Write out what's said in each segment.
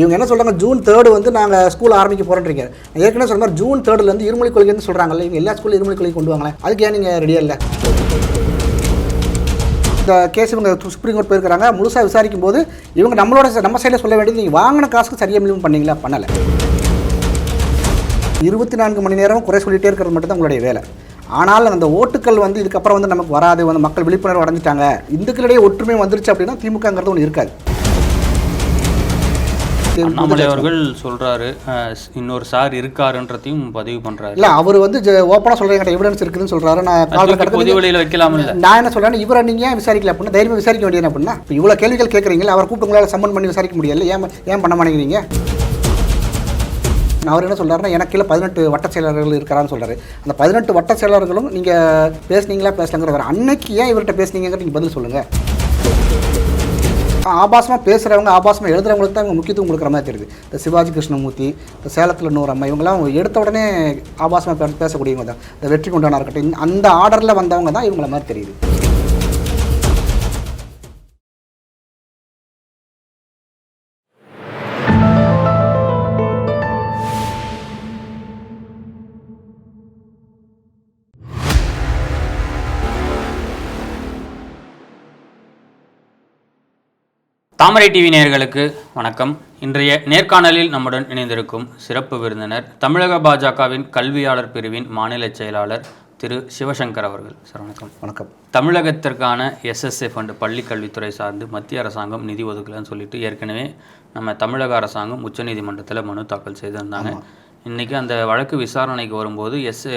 இவங்க என்ன சொல்கிறாங்க ஜூன் தேர்டு வந்து நாங்கள் ஸ்கூல் ஆரம்பிக்க போகிறோன்றீங்க ஏற்கனவே சொன்ன மாதிரி ஜூன் தேர்ட்லேருந்து இருமொழி கொள்கைன்னு சொல்கிறாங்கல்ல இவங்க எல்லா ஸ்கூலும் இருமொழி கொள்கை கொண்டு வாங்களேன். அதுக்கு ஏன் நீங்கள் ரெடியாக இல்லை? இந்த கேஸ் இவங்க சுப்ரீம் கோர்ட் போயிருக்கிறாங்க. முழுசாக விசாரிக்கும் போது இவங்க நம்மளோட நம்ம சைடில் சொல்ல வேண்டியது நீங்கள் வாங்கின காசுக்கு சரியாக இம்ப்ளிமெண்ட் பண்ணீங்களா? பண்ணலை. இருபத்தி நான்கு மணி நேரம் குறை சொல்லிகிட்டே இருக்கிறது மட்டும் தான் உங்களுடைய வேலை. ஆனால் அந்த ஓட்டுக்கள் வந்து இதுக்கப்புறம் வந்து நமக்கு வராது வந்து மக்கள் விழிப்புணர்வு அடைஞ்சிட்டாங்க. இந்துக்களிடையே ஒற்றுமை வந்துருச்சு அப்படின்னா திமுகங்கிறது ஒன்று இருக்காது. அண்ணாமலை அவர்கள் சொல்றாரு. அஹ், இன்னொரு சார் இருக்காருன்றதையும் பதிவு பண்றாரு. இல்ல அவர் வந்து ஓப்பனாக சொல்கிறேன் எவிடன்ஸ் இருக்குதுன்னு சொல்றாரு. நான் பொது வழியில வைக்கலாம் இல்ல? நான் என்ன சொல்றேன் இவரை நீங்க ஏன் விசாரிக்கல அப்படின்னா தைரியமா விசாரிக்க வேண்டியது அப்படின்னா இப்போ இவ்வளோ கேள்விகள் கேட்குறீங்களா அவர் கூப்பிட்டு உங்களால் சம்மன் பண்ணி விசாரிக்க முடியல. ஏன் ஏன் பண்ண மாட்டேங்கிறீங்க? நான் அவர் என்ன சொல்றாருன்னா எனக்கு கீழே பதினெட்டு வட்ட செயலாளர்கள் இருக்கிறான்னு சொல்றாரு. அந்த பதினெட்டு வட்ட செயலாளர்களும் நீங்க பேசுனீங்களா பேசலங்கிற அன்னைக்கு ஏன் இவர்கிட்ட பேசுனீங்கிற நீங்க பதில் சொல்லுங்க. ஆபாசமாக பேசுகிறவங்க ஆபாசமாக எழுதுறவங்களுக்கு தான் அவங்க முக்கியத்துவம் கொடுக்குற மாதிரி தெரியுது. இந்த சிவாஜி கிருஷ்ணமூர்த்தி இந்த சேலத்தில் இன்னொரு அம்மா இவங்கெல்லாம் எடுத்த உடனே ஆபாசமாக பேசக்கூடியவங்க தான். இந்த வெற்றி கொண்டானா இருக்கட்டும் அந்த ஆர்டரில் வந்தவங்க தான் இவங்கள மாதிரி தெரியுது. தாமரை டிவி நேயர்களுக்கு வணக்கம். இன்றைய நேர்காணலில் நம்முடன் இணைந்திருக்கும் சிறப்பு விருந்தினர் தமிழக பாஜகவின் கல்வியாளர் பிரிவின் மாநில செயலாளர் திரு சிவசங்கர் அவர்கள். சார் வணக்கம். வணக்கம். தமிழகத்திற்கான எஸ்எஸ்ஏ ஃபண்டு பள்ளி கல்வித்துறை சார்ந்து மத்திய அரசாங்கம் நிதி ஒதுக்கலன்னு சொல்லிட்டு ஏற்கனவே நம்ம தமிழக அரசாங்கம் உச்சநீதிமன்றத்தில் மனு தாக்கல் செய்திருந்தாங்க. இன்னைக்கு அந்த வழக்கு விசாரணைக்கு வரும்போது எஸ்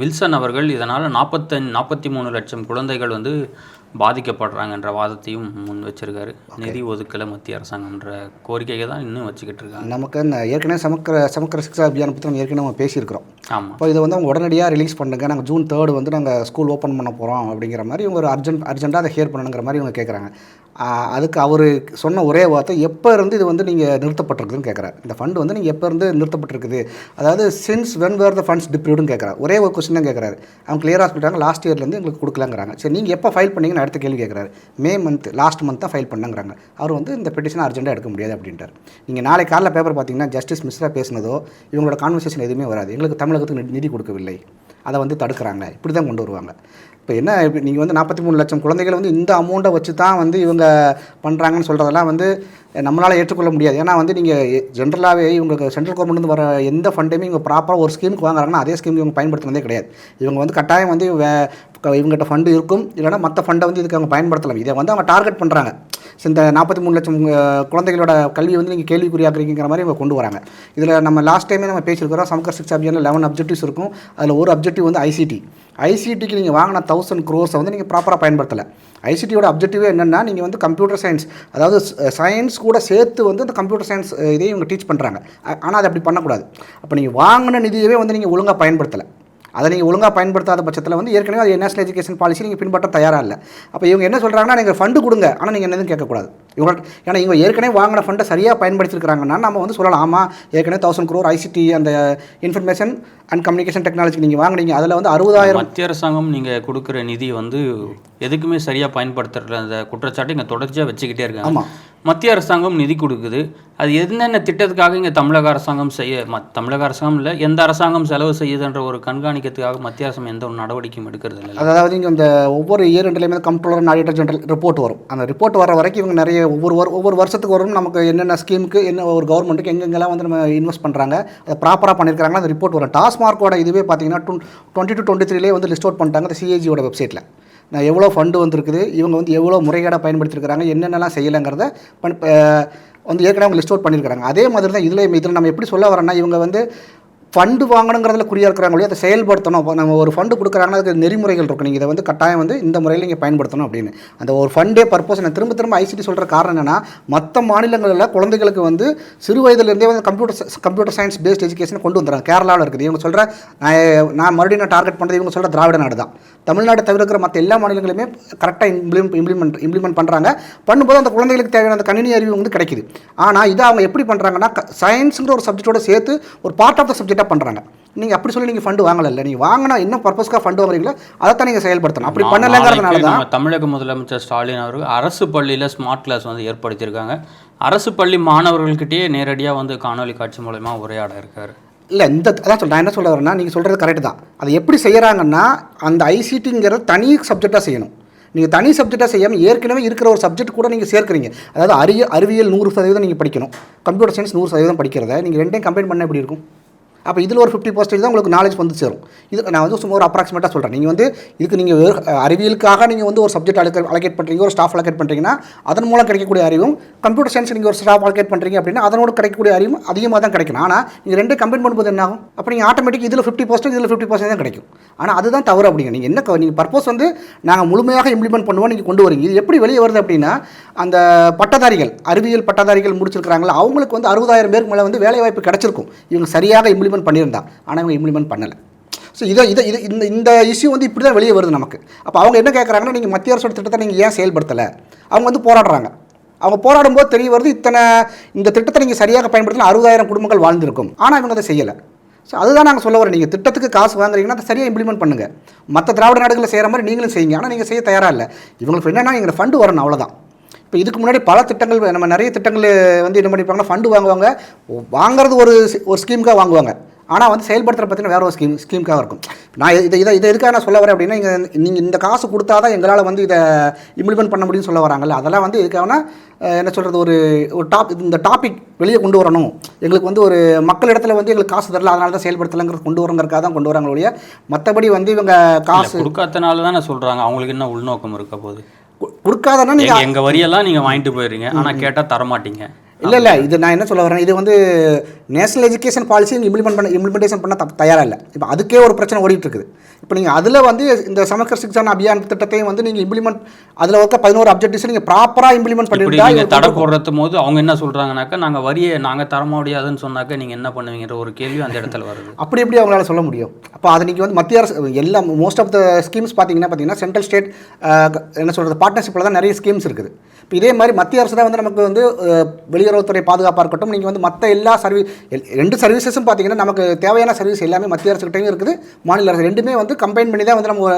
வில்சன் அவர்கள் இதனால் நாற்பத்தஞ்சு நாற்பத்தி மூணு லட்சம் குழந்தைகள் வந்து பாதிக்கப்படுறாங்கன்ற வாதத்தையும் முன் வச்சிருக்காரு. நிதி ஒதுக்கலை மத்திய அரசாங்கம்ன்ற கோரிக்கையை தான் இன்னும் வச்சுக்கிட்டு இருக்காங்க நமக்கு இந்த ஏற்கனவே சமக்கர சமக்கர சிக்ஷா அபியான் பற்றி நம்ம ஏற்கனவே நம்ம பேசியிருக்கிறோம். ஆமாம் இப்போ இதை வந்து அவங்க உடனடியாக ரிலீஸ் பண்ணுங்க. நாங்கள் ஜூன் தேர்டு வந்து நாங்கள் ஸ்கூல் ஓப்பன் பண்ண போகிறோம் அப்படிங்கிற மாதிரி இவங்க ஒரு அர்ஜென்ட் அர்ஜென்ட்டாக அதை ஹேர் பண்ணணுங்கிற மாதிரி இவங்க கேட்குறாங்க அதுக்கு அவர் சொன்ன ஒரே வார்த்தை எப்போ இருந்து இது வந்து நீங்கள் நிறுத்தப்பட்டிருக்குதுன்னு கேட்குறாரு இந்த ஃபண்டு வந்து நீங்கள் எப்போ இருந்து நிறுத்தப்பட்டிருக்குது? அதாவது since when where the funds டிப்யூடுன்னு கேட்குறாரு ஒரே ஒரு கொஸ்டின் தான் கேட்குறாரு அவங்க கிளியராக சொல்லிட்டாங்க லாஸ்ட் இயர்லேருந்து எங்களுக்கு கொடுக்கலங்கிறாங்க. சரி நீங்கள் எப்போ ஃபைல் பண்ணீங்கன்னு அடுத்த கேள்வி கேட்குறாரு மே மந்த் லாஸ்ட் மந்த் தான் ஃபைல் பண்ணங்கிறாங்க. அவர் வந்து இந்த பெட்டிஷன் அர்ஜென்ட்டாக எடுக்க முடியாது அப்படின்ட்டார். நீங்கள் நாளை காலைல பேப்பர் பார்த்தீங்கன்னா ஜஸ்டிஸ் மிஸ்ரா பேசினதோ இவங்களோட கான்வர்சேஷன் எதுவுமே வராது. எங்களுக்கு தமிழகத்துக்கு நிதி- நிதி கொடுக்கவில்லை. அதை வந்து தடுக்கிறாங்க. இப்படி தான் கொண்டு வருவாங்க. இப்போ என்ன இப்போ நீங்கள் வந்து நாற்பத்தி மூணு லட்சம் குழந்தைகள் வந்து இந்த அமௌண்ட்டை வச்சு தான் வந்து இவங்க பண்ணுறாங்கன்னு சொல்கிறதெல்லாம் வந்து நம்மளால் ஏற்றுக்கொள்ள முடியாது. ஏன்னா வந்து நீங்கள் ஜென்ரலாகவே இவங்களுக்கு சென்ட்ரல் கவர்மெண்ட் வர எந்த ஃபண்டையுமே இவங்க ப்ராப்பராக ஒரு ஸ்கீமுக்கு வாங்குறாங்கன்னா அதே ஸ்கீம் இவங்க பயன்படுத்துனதே கிடையாது. இவங்க வந்து கட்டாயம் வந்து இவங்ககிட்ட ஃபண்டு இருக்கும். இல்லைன்னா மற்ற ஃபண்டை வந்து இதுக்கு அவங்க பயன்படுத்தலாம். இதை வந்து அவங்க டார்கெட் பண்ணுறாங்க இந்த நாற்பத்தி மூணு லட்சம் குழந்தைகளோட கல்வி வந்து நீங்கள் கேள்விக்குறியாக்குறீங்கிற மாதிரி இவங்க கொண்டு வராங்க. இதில் நம்ம லாஸ்ட் டைமே நம்ம பேசியிருக்கிறோம் சமக்கர் சிக்ஸ் அபியானில் லெவன் அப்ஜெக்டிவ்ஸ் இருக்கும். அதில் ஒரு அப்ஜெக்டிவ் வந்து ஐசிடி ஐசிடிக்கு நீங்கள் வாங்கின தௌசண்ட் க்ரோர்ஸை வந்து நீங்கள் ப்ராப்பராக பயன்படுத்தலை. ஐசிடியோட அப்ஜெக்டிவே என்னென்னா நீங்கள் வந்து கம்ப்யூட்டர் சயின்ஸ் அதாவது சயின்ஸ் கூட சேர்த்து வந்து அந்த கம்ப்யூட்டர் சயின்ஸ் இதையும் இவங்க டீச் பண்ணுறாங்க ஆனால் அது அப்படி பண்ணக்கூடாது. அப்போ நீங்கள் வாங்கின நிதியவே வந்து நீங்கள் ஒழுங்காக பயன்படுத்தலை. அதை நீங்கள் ஒழுங்காக பயன்படுத்தாத பட்சத்தில் வந்து ஏற்கனவே அது நேஷனல் எஜுகேஷன் பாலிசி நீங்கள் பின்பற்ற தயாராக இல்லை. அப்போ இவங்க என்ன சொல்கிறாங்கன்னா நீங்கள் ஃபண்டு கொடுங்க. ஆனால் நீங்கள் என்னதும் கேட்கக்கூடாது. இவங்க ஏன்னா இவங்க ஏற்கனவே வாங்கின ஃபண்டை சரியாக பயன்படுத்திருக்கிறாங்கன்னா நம்ம வந்து சொல்லலாம். ஆமாம் ஏற்கனவே தௌசண்ட் க்ரோர் ஐசிடி அந்த இன்ஃபர்மேஷன் அண்ட் கம்யூனிகேஷன் டெக்னாலஜி நீங்கள் வாங்குனீங்க. அதில் வந்து அறுபதாயிரம் மத்திய அரசாங்கம் நீங்க கொடுக்குற நிதி வந்து எதுக்குமே சரியா பயன்படுத்துறதுல அந்த குற்றச்சாட்டை இங்க தொடர்ச்சியா வச்சுக்கிட்டே இருக்காங்க. ஆமாம் மத்திய அரசாங்கம் நிதி கொடுக்குது. அது என்னென்ன திட்டத்துக்காக இங்கே தமிழக அரசாங்கம் செய்ய ம- தமிழக அரசாங்கம் இல்லை எந்த அரசாங்கம் செலவு செய்யுதுன்ற ஒரு கண்காணிக்கிறதுக்காக மத்திய அரசாங்கம் எந்த ஒரு நடவடிக்கையும் எடுக்கிறது இல்லை. அதாவது இங்கே இந்த ஒவ்வொரு இயர் ரெண்டுலேயுமே comptroller and auditor general report வரும். அந்த ரிப்போர்ட் வர வரைக்கும் இவங்க நிறைய ஒவ்வொரு ஒவ்வொரு வருஷத்துக்கு வரும் நமக்கு என்னென்ன ஸ்கீமுக்கு என்ன ஒரு கவர்மெண்ட்டுக்கு எங்கெங்கெல்லாம் வந்து நம்ம இன்வெஸ்ட் பண்ணுறாங்க அதை ப்ராப்பராக பண்ணியிருக்காங்களா அந்த ரிப்போர்ட் வரும். டாஸ்மார்க்கோட இதுவே பார்த்தீங்கன்னா டூ டுவெண்ட்டி டு டுவெண்ட்டி த்ரீலே வந்து லிஸ்ட் அவுட் பண்ணிட்டாங்க அந்த சிஏஜியோட வெப்சைட்டில் எவ்வளோ ஃபண்டு வந்திருக்குது இவங்க வந்து எவ்வளோ முறைகேடாக பயன்படுத்திருக்கிறாங்க என்னென்னலாம் செய்யலைங்கிறத பண் வந்து ஏற்கனவே அவங்க லிஸ்ட் அவுட் பண்ணியிருக்காங்க அதே மாதிரி தான் இதில் இதில் நம்ம எப்படி சொல்ல வரோன்னா இவங்க வந்து ஃபண்டு வாங்கணுங்கிறதுல குறியாக இருக்கிறாங்களோ அதை செயல்படுத்தணும். அப்போ நம்ம ஒரு ஃபண்டு கொடுக்குறாங்கன்னா அதுக்கு நெறிமுறைகள் இருக்கும். நீங்கள் இதை வந்து கட்டாயம் வந்து இந்த முறையில் நீங்கள் பயன்படுத்தணும் அப்படின்னு. அந்த ஒரு ஃபண்டே பர்பஸ் நான் திரும்ப திரும்ப ஐசிடி சொல்கிற காரணம் என்னன்னா மற்ற மாநிலங்களில் குழந்தைகளுக்கு வந்து சிறு வயதுலேருந்தே வந்து computer computer science based education கொண்டு வந்துடுறாங்க. கேரளாவில் இருக்குது. இவங்க சொல்கிற நான் நான் மறுபடியும் நான் டார்கெட் பண்ணுறது இவங்க சொல்கிற திராவிட நாடு தான். தமிழ்நாடு தவிர்க்கிற மற்ற எல்லா மாநிலங்களுமே கரெக்டாக இம்ப்ளிமெண்ட் இம்ப்ளிமெண்ட் இம்ப்ளிமெண்ட் பண்ணுறாங்க பண்ணும்போது அந்த குழந்தைகளுக்கு தேவையான அந்த கணினி அறிவு வந்து கிடைக்குது. ஆனால் இதை அவங்க எப்படி பண்ணுறாங்கன்னா சயின்ஸுங்கிற ஒரு சப்ஜெக்டோட சேர்த்து ஒரு பார்ட் ஆஃப் த சப்ஜெக்டாக பண்ணுறாங்க நீங்கள் அப்படி சொல்லி நீங்கள் ஃபண்டு வாங்கலை நீங்கள் வாங்கினா என்ன பர்பஸ்க்காக ஃபண்டு வாங்குறீங்களோ அதை தான் நீங்கள் செயல்படுத்தணும். அப்படி பண்ணலைங்கிறதுனால தான் தமிழக முதலமைச்சர் ஸ்டாலின் அவர்கள் அரசு பள்ளியில் ஸ்மார்ட் கிளாஸ் வந்து ஏற்படுத்தியிருக்காங்க. அரசு பள்ளி மாணவர்கள்கிட்டயே நேரடியாக வந்து காணொலி காட்சி மூலயமா உரையாட இருக்காரு. இல்லை இந்த அதான் சொல்கிறேன் நான் என்ன சொல்ல வரேன்னா நீங்கள் சொல்கிறது கரெக்டு தான். அதை எப்படி செய்கிறாங்கன்னா அந்த ஐசிடிங்கிறது தனி சப்ஜெக்டாக செய்யணும். நீங்கள் தனி சப்ஜெக்டாக செய்யாமல் ஏற்கனவே இருக்கிற ஒரு சப்ஜெக்ட் கூட நீங்கள் சேர்க்குறீங்க. அதாவது அறிய அறிவியல் நூறு சதவீதம் நீங்கள் படிக்கணும். கம்ப்யூட்டர் சயின்ஸ் நூறு சதவீதம் படிக்கிறத நீங்கள் ரெண்டையும் கம்பைன் பண்ண எப்படி இருக்கும்? அப்போ இதில் ஒரு ஃபிஃப்டி பர்சன்டேஜ் தான் உங்களுக்கு நாலேஜ் வந்து சேரும். இது நான் வந்து சும்மா ஒரு அப்ராக்சிமேட்டாக சொல்கிறேன் நீங்கள் வந்து இதுக்கு நீங்கள் அறிவியலுக்காக நீங்கள் வந்து ஒரு சப்ஜெக்ட் அலோகேட் அலோகேட் பண்ணுறீங்க ஒரு ஸ்டாஃப் அலோகேட் பண்ணுறீங்கன்னா அதன் மூலம் கிடைக்கக்கூடிய அறிவும் கம்ப்யூட்டர் சயின்ஸ் நீங்கள் ஒரு ஸ்டாஃப் அலோகேட் பண்ணுறீங்க அப்படின்னா அதனோட கிடைக்கக்கூடிய அறிவும் அதிகமாக தான் கிடைக்கும் ஆனால் நீங்கள் ரெண்டு கம்பைன் பண்ணும்போது என்ன ஆகும்? அப்போ நீங்கள் ஆட்டோமேட்டிக் இதில் ஃபிஃப்டி பர்சன்ட் இதில் ஃபிஃப்டி பர்சன்ட் தான் கிடைக்கும். ஆனால் அதுதான் தவறு அப்படிங்க. நீங்கள் என்ன நீங்கள் பர்பஸ் வந்து நாங்கள் முழுமையாக இம்ப்ளிமெண்ட் பண்ணுவோம் நீங்கள் கொண்டு வரீங்க. இது எப்படி வெளியே வருது அப்படின்னா அந்த பட்டதாரிகள் அறிவியல் பட்டதாரிகள் முடிச்சிருக்கிறாங்களா அவங்களுக்கு வந்து அறுபதாயிரம் பேருக்கு மேலே வந்து வேலைவாய்ப்பு கிடச்சிருக்கும். இவங்க சரியாக இம்ப்ளிமெண்ட் பண்ணியிருந்தான் ஆனால் இவங்க இம்ப்ளிமெண்ட் பண்ணலை. ஸோ இதை இதை இது இந்த இந்த இஷ்யூ வந்து இப்படி தான் வெளியே வருது நமக்கு. அப்போ அவங்க என்ன கேட்குறாங்கன்னா நீங்கள் மத்திய அரசோட திட்டத்தை நீங்கள் ஏன் செயல்படுத்தலை? அவங்க வந்து போராடுறாங்க. அவங்க போராடும் போது தெரிய வருது இத்தனை இந்த திட்டத்தை நீங்கள் சரியாக பயன்படுத்தினா அறுபதாயிரம் குடும்பங்கள் வாழ்ந்திருக்கும். ஆனால் இவங்க அதை செய்யலை. ஸோ அதுதான் நாங்கள் சொல்ல வரேன் நீங்கள் திட்டத்துக்கு காசு வாங்குறீங்கன்னா அதை சரியாக இம்ப்ளிமெண்ட் பண்ணுங்கள் மற்ற திராவிட நாடுகளில் செய்கிற மாதிரி நீங்களும் செய்யுங்க. ஆனால் நீங்கள் செய்ய தயாராக இல்லை. இவங்களுக்கு என்னென்னா எங்கள் ஃபண்டு வரணும் அவ்வளோதான் இப்போ இதுக்கு முன்னாடி பல திட்டங்கள் நம்ம நிறைய திட்டங்கள் வந்து என்ன பண்ணிப்பாங்கன்னா ஃபண்டு வாங்குவாங்க. வாங்குறது ஒரு ஒரு ஸ்கீமுக்காக வாங்குவாங்க. ஆனால் வந்து செயல்படுத்துகிற பற்றின வேற ஒரு ஸ்கீம் ஸ்கீமுக்காக இருக்கும். நான் இதை இதை இதை எதுக்காக நான் சொல்ல வரேன் அப்படின்னா இங்கே நீங்கள் இந்த காசு கொடுத்தா தான் எங்களால் வந்து இதை இம்ப்ளிமெண்ட் பண்ண முடியும்னு சொல்ல வராங்கல்ல. அதெல்லாம் வந்து எதுக்காகனா அஹ், என்ன சொல்கிறது ஒரு ஒரு டாப் இந்த டாபிக் வெளியே கொண்டு வரணும். எங்களுக்கு வந்து ஒரு மக்களிடத்துல வந்து எங்களுக்கு காசு தரல அதனால தான் செயல்படுத்தலைங்கிறது கொண்டு வரங்கிறக்காக தான் கொண்டு வராங்க ஒழிய மற்றபடி வந்து இவங்க காசு கொடுக்காதனால தானே சொல்றாங்க. அவங்களுக்கு என்ன உள்நோக்கம் இருக்க போகுது? கொடுக்காதன்னா நீங்கள் எங்க எங்க வரியெல்லாம் நீங்க வாங்கிட்டு போயிடுறீங்க ஆனா கேட்டா தர மாட்டீங்க இல்லை இல்லை இது நான் என்ன சொல்ல வரேன் இது வந்து நேஷனல் எஜுகேஷன் பாலிசி இம்ப்ளிமெண்ட் பண்ண இம்ப்ளிமெண்டேஷன் பண்ண த- தயாரா இல்லை. இப்போ அதுக்கே ஒரு பிரச்சனை ஓடிட்டு இருக்குது. இப்போ நீங்கள் அதில் வந்து இந்த சமக்கர் சிக்ஷன் அபியான் திட்டத்தையும் வந்து நீங்கள் இம்ப்ளிமெண்ட் அதில் இருக்க பதினோரு அப்ஜெக்டிவ்ஸ் நீங்கள் ப்ராப்பராக இம்ப்ளிமெண்ட் இப்படி பண்ணிருந்தா நீங்க இவங்க தடை போடுறது போது அவங்க என்ன சொல்றாங்கனாக்கா நாங்க வரியை நாங்க தர முடியாதுன்னு சொன்னாக்க நீங்க என்ன பண்ணுவீங்கன்ற ஒரு கேள்வி அந்த இடத்துல வருது. அப்படி எப்படி அவங்களால சொல்ல முடியும்? அப்போ அது நீங்கள் வந்து மத்திய அரசு எல்லா மோஸ்ட் ஆஃப் த ஸ்கீம்ஸ் பார்த்தீங்கன்னா பார்த்தீங்கன்னா சென்ட்ரல் ஸ்டேட் என்ன சொல்கிறது பார்ட்னர்ஷிப்பில் தான் நிறைய ஸ்கீம்ஸ் இருக்குது. இப்போ இதே மாதிரி மத்திய அரசு தான் வந்து நமக்கு வந்து வெளியுறவுத்துறை பாதுகாப்பாக இருக்கட்டும் நீங்கள் வந்து மற்ற எல்லா சர்வீஸ் ரெண்டு சர்வீசஸும் பார்த்தீங்கன்னா நமக்கு தேவையான சர்வீஸ் எல்லாமே மத்திய அரசுகிட்டையும் இருக்குது மாநில அரசு ரெண்டுமே வந்து கம்பைன் பண்ணி தான் வந்து நம்ம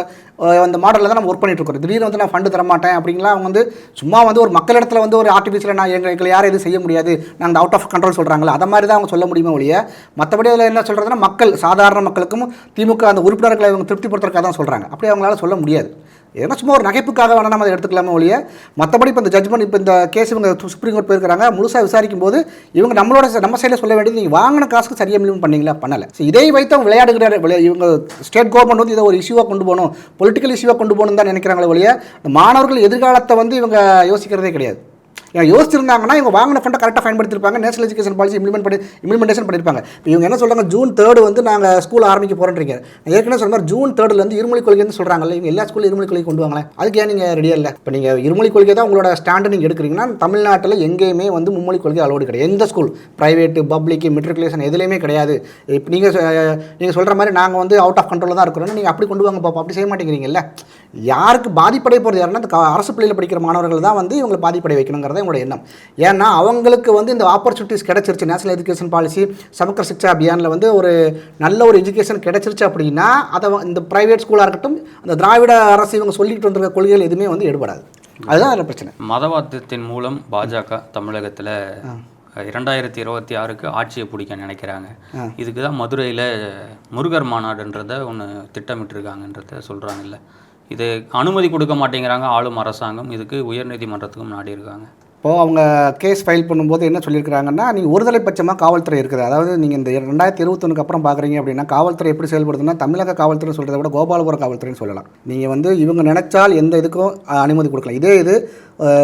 அந்த மாடலில் தான் நம்ம ஒர்க் பண்ணிட்டு இருக்கோம். திடீர்னு வந்து நான் ஃபண்டு தர மாட்டேன் அப்படிங்கலாம் அவங்க வந்து சும்மா வந்து ஒரு மக்களிடத்தில் வந்து ஒரு ஆர்டிஃபிஷியல் நான் எங்க எங்களை யாரும் எதுவும் செய்ய முடியாது. நாங்கள் அவுட் ஆஃப் கண்ட்ரோல் சொல்கிறாங்களா அதை மாதிரி தான் அவங்க சொல்ல முடியுமே ஒழிய மற்றபடி அதில் என்ன சொல்கிறதுனா மக்கள் சாதாரண மக்களுக்கும் திமுக அந்த உறுப்பினர்களை இவங்க திருப்திப்படுத்துறதுக்காக தான் சொல்கிறாங்க அப்படி அவங்களால சொல்ல முடியாது. ஏன்னா சும்மா ஒரு நகைப்புக்காக வேணால் நம்ம அதை எடுத்துக்கலாமே ஒழிய. மற்றபடி இப்போ இந்த ஜட்மெண்ட் இப்போ இந்த கேஸ் இவங்க சுப்ரீம் கோர்ட் போயிருக்கிறாங்க முழுசாக விசாரிக்கும் போது இவங்க நம்மளோட நம்ம சைடில் சொல்ல வேண்டியது நீங்கள் வாங்கின காசுக்கு சரியாக இம்ப்ளிமெண்ட் பண்ணீங்களா? பண்ணலை. ஸோ இதை வைத்து அவங்க விளையாடுகிற இவங்க ஸ்டேட் கவர்மெண்ட் வந்து இதை ஒரு இஷ்யூவாக கொண்டு போகணும் பொலிட்டிக்கல் இஷ்யூவாக கொண்டு போகணும் தான் நினைக்கிறாங்களே ஒழிய மாணவர்கள் எதிர்காலத்தை வந்து இவங்க யோசிக்கிறதே கிடையாது. யோசிச்சிருந்தாங்கன்னா இவங்க வாங்கின ஃபண்டை கரெக்டாக பயன்படுத்திருப்பாங்க நேஷனல் எஜுகேஷன் பாலிசி இம்ப்ளிமெண்ட் பண்ணி இம்ப்ளிமெண்டேஷன் பண்ணியிருப்பாங்க. இப்போ இவங்க என்ன சொல்கிறாங்க ஜூன் தேர்டு வந்து நாங்கள் ஸ்கூல் ஆரம்பிக்க போகிறோன்றீங்க நான் ஏற்கனவே சொன்ன மாதிரி ஜூன் தேர்ட்லேருந்து இருமொழி கொள்கைன்னு சொல்கிறாங்கல்ல இவங்க எல்லா ஸ்கூலும் இருமொழி கொள்கை கொண்டு வாங்களேன் அதுக்கு ஏன் நீங்கள் ரெடியாக இல்லை? இப்போ நீங்கள் இருமொழி கொள்கை தான் உங்களோட ஸ்டாண்டு நீங்கள் எடுக்கிறீங்கன்னா தமிழ்நாட்டில் எங்கேயுமே வந்து மும்மொழி கொள்கை அலோடு கிடையாது. எந்த ஸ்கூல் ப்ரைவேட்டு பப்ளிக் மெட்ரிகுலேஷன் எதுலேயுமே கிடையாது. இப்போ நீங்கள் நீங்கள் சொல்கிற மாதிரி நாங்கள் வந்து அவுட் ஆஃப் கண்ட்ரோலில் தான் இருக்கிறோம் நீங்கள் அப்படி கொண்டு வாங்க பாப்பா அப்படி செய்ய மாட்டேங்கிறீங்கல்ல? யாருக்கு பாதிப்படைய போகிறது யாருன்னா அந்த அரசு பள்ளியில் படிக்கிற மாணவர்கள் தான் வந்து இவங்களை பாதிப்படை வைக்கணுங்கிறத என்னோட எண்ணம். ஏன்னா அவங்களுக்கு வந்து இந்த ஆப்பர்ச்சுனிட்டிஸ் கிடைச்சிருச்சு. National education policy Samagra Shiksha அபியானில் வந்து ஒரு நல்ல ஒரு எஜுகேஷன் கிடைச்சிருச்சு அப்படின்னா அதை இந்த ப்ரைவேட் ஸ்கூலாக இருக்கட்டும் அந்த திராவிட அரசு இவங்க சொல்லிட்டு வந்திருக்க கொள்கைகள் எதுவுமே வந்து எடுபடாது. அதுதான் அதில் பிரச்சனை. மதவாதத்தின் மூலம் பாஜக தமிழகத்துல இரண்டாயிரத்தி இருபத்தி ஆறுக்கு ஆட்சியை பிடிக்க நினைக்கிறாங்க. இதுக்கு தான் மதுரையில் முருகர் மாநாடுன்றத ஒன்று திட்டமிட்டிருக்காங்கன்றத சொல்கிறாங்கல்ல இது அனுமதி கொடுக்க மாட்டேங்கிறாங்க ஆளும் அரசாங்கம். இதுக்கு உயர்நீதிமன்றத்துக்கும் நாடி இருக்காங்க இப்போது அவங்க கேஸ் ஃபைல் பண்ணும்போது என்ன சொல்லியிருக்கிறாங்கன்னா நீங்கள் ஒருதலை பட்சமாக காவல்துறை இருக்குது. அதாவது நீங்கள் இந்த ரெண்டாயிரத்தி இருபத்தொன்னுக்கு அப்புறம் பார்க்குறீங்க அப்படின்னா காவல்துறை எப்படி செயல்படுதுன்னா தமிழக காவல்துறை சொல்கிறத விட கோபாலபுரம் காவல்துறைன்னு சொல்லலாம். நீங்கள் வந்து இவங்க நினச்சால் எந்த இதுக்கும் அனுமதி கொடுக்கலாம் இதே இது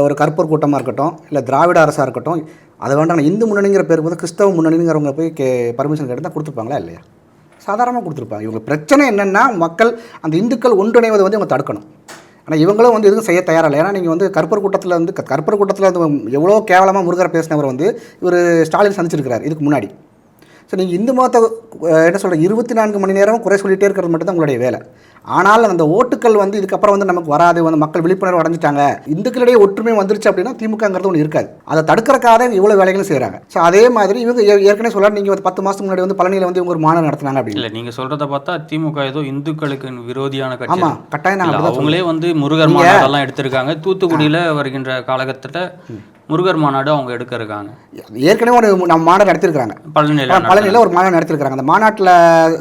ஒரு கற்பூர் கூட்டமாக இருக்கட்டும் இல்லை திராவிட அரசாக இருக்கட்டும் அது வேண்டாம். இந்து முன்னணிங்கிற பேருக்கு வந்து கிறிஸ்தவ முன்னணிங்கிறவங்க போய் கே பர்மிஷன் கேட்டால் கொடுத்துருப்பாங்களா இல்லையா? சாதாரணமாக கொடுத்துருப்பாங்க. இவங்க பிரச்சனை என்னென்னா மக்கள் அந்த இந்துக்கள் ஒன்றிணைவதை வந்து இவங்க தடுக்கணும். ஆனால் இவங்களும் வந்து எதுவும் செய்ய தயாரில்லை. ஏன்னா நீங்கள் வந்து கற்பர் கூட்டத்தில் வந்து க- கற்பர் கூட்டத்தில் வந்து எவ்வளோ கேவலமாக முருகரை பேசினவர் வந்து இவர் ஸ்டாலின் சந்திச்சிருக்கிறார் இதுக்கு முன்னாடி. ஸோ நீங்கள் இந்து மதத்தை என்ன சொல்கிற இருபத்தி நான்கு மணி நேரம் குறை சொல்லிட்டே இருக்கிறது மட்டும் தான் உங்களுடைய வேலை. ஆனால் அந்த ஓட்டுக்கள் வந்து இதுக்கப்புறம் வந்து நமக்கு வராது வந்து மக்கள் விழிப்புணர்வு அடைஞ்சிட்டாங்க. இந்துக்களிடையே ஒற்றுமை வந்துருச்சு அப்படின்னா திமுகங்கிறது ஒன்று இருக்காது. அதை தடுக்கிறக்காக தான் இவ்வளோ வேலைகளும் செய்கிறாங்க ஸோ அதே மாதிரி இவங்க ஏற்கனவே சொல்ல நீங்கள் வந்து பத்து மாதத்துக்கு முன்னாடி வந்து பழனியில் வந்து இவங்க ஒரு மாநாடு நடத்துனாங்க அப்படின்னு. இல்லை நீங்கள் சொல்கிறத பார்த்தா திமுக ஏதோ இந்துக்களுக்கு விரோதியான கட்சி. ஆமாம் கட்டாயம் அவங்களே வந்து முருகர் மாநாடெல்லாம் எடுத்திருக்காங்க. தூத்துக்குடியில வருகின்ற காலகட்டத்தில் முருகர் மாநாடு அவங்க எடுக்க இருக்காங்க ஏற்கனவே ஒரு நம்ம மாநாடு நடத்திருக்கிறாங்க. பழனியில் பழனியில் ஒரு மாநாடு நடத்திருக்காங்க அந்த மாநாட்டில்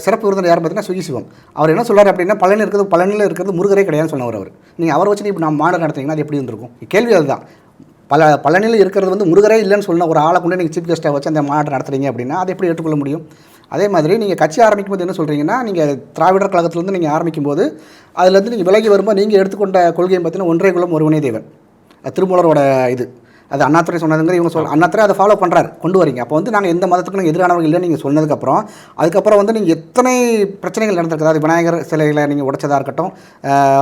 சிறப்பு விருந்தினர் யார் பார்த்தீங்கன்னா சுகி சிவம். அவர் என்ன சொல்றாரு அப்படின்னா பழனி இருக்கிறது பழனியில் இருக்கிறது முருகரே கிடையாதுன்னு சொன்னவர் அவர். நீங்கள் அவரை வச்சு இப்போ நம்ம மாநாடு நடத்துனீங்கன்னா அது எப்படி இருந்திருக்கும்? கேள்வி அதுதான். பல பழனியில் இருக்கிறது வந்து முருகரே இல்லைன்னு சொன்ன ஒரு ஆளை கொண்டு நீங்கள் சீஃப் கெஸ்ட்டாக வச்சு அந்த மாநாடு நடத்துறீங்க அப்படின்னா அதை எப்படி ஏற்றுக்கொள்ள முடியும்? அதே மாதிரி நீங்கள் கட்சி ஆரம்பிக்கும் போது என்ன சொல்கிறீங்கன்னா நீங்கள் திராவிடர் கழகத்திலேருந்து நீங்கள் ஆரம்பிக்கும் போது அதுலேருந்து நீங்கள் விலகி வரும்போது நீங்கள் எடுத்துக்கொண்ட கொள்கையை பார்த்தீங்கன்னா ஒன்றே குலம் ஒருவனே தேவன். திருமூலரோட இது. அது அண்ணாத்துறை சொன்னதுங்கிற இவங்க சொல் அண்ணாத்துறை அதை ஃபாலோ பண்ணுறாரு கொண்டு வரீங்க. அப்போ வந்து நாங்கள் எந்த மதத்துக்கும் நாங்கள் எதிரானவங்க இல்லைன்னு நீங்கள் சொன்னதுக்கப்புறம் அதுக்கப்புறம் வந்து நீங்கள் எத்தனை பிரச்சனைகள் நடந்திருக்குது? விநாயகர் சிலைகளை நீங்கள் உடைச்சதாக இருக்கட்டும்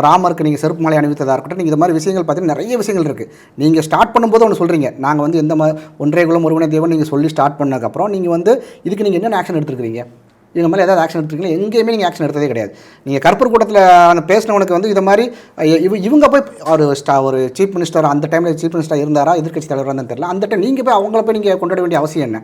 ராமருக்கு நீங்கள் செருப்பு மாலை அணிவித்ததாக இருக்கட்டும் நீங்கள் இந்த மாதிரி விஷயங்கள் பார்த்தீங்கன்னா நிறைய விஷயங்கள் இருக்குது நீங்கள் ஸ்டார்ட் பண்ணும்போது ஒன்று சொல்கிறீங்க நாங்கள் வந்து எந்த ம ஒன்றே குலம் ஒருவனை தேவன் நீங்கள் சொல்லி ஸ்டார்ட் பண்ணதுக்கப்புறம் நீங்கள் வந்து இதுக்கு நீங்கள் என்னென்ன ஆக்ஷன் எடுத்துருக்கீங்க இவங்க மேலே ஏதாவது ஆக்ஷன் எடுத்துருக்கீங்களா? எங்கேயுமே நீங்கள் ஆக்ஷன் எடுத்ததே கிடையாது. நீங்கள் கற்பூர் கூட்டத்தில் அந்த பேசினவனுக்கு வந்து இது மாதிரி இவ இவங்க போய் ஒரு ஸ்டா ஒரு சீஃப் மினிஸ்டர் அந்த டைமில் சீஃப் மினிஸ்டர் இருந்தாரா? எதிர்க்கட்சி தலைவராக இருந்தாலும் தெரியல. அந்த டைம் நீங்கள் போய் அவங்கள போய் நீங்கள் கொண்டாட வேண்டிய அவசியம் என்ன?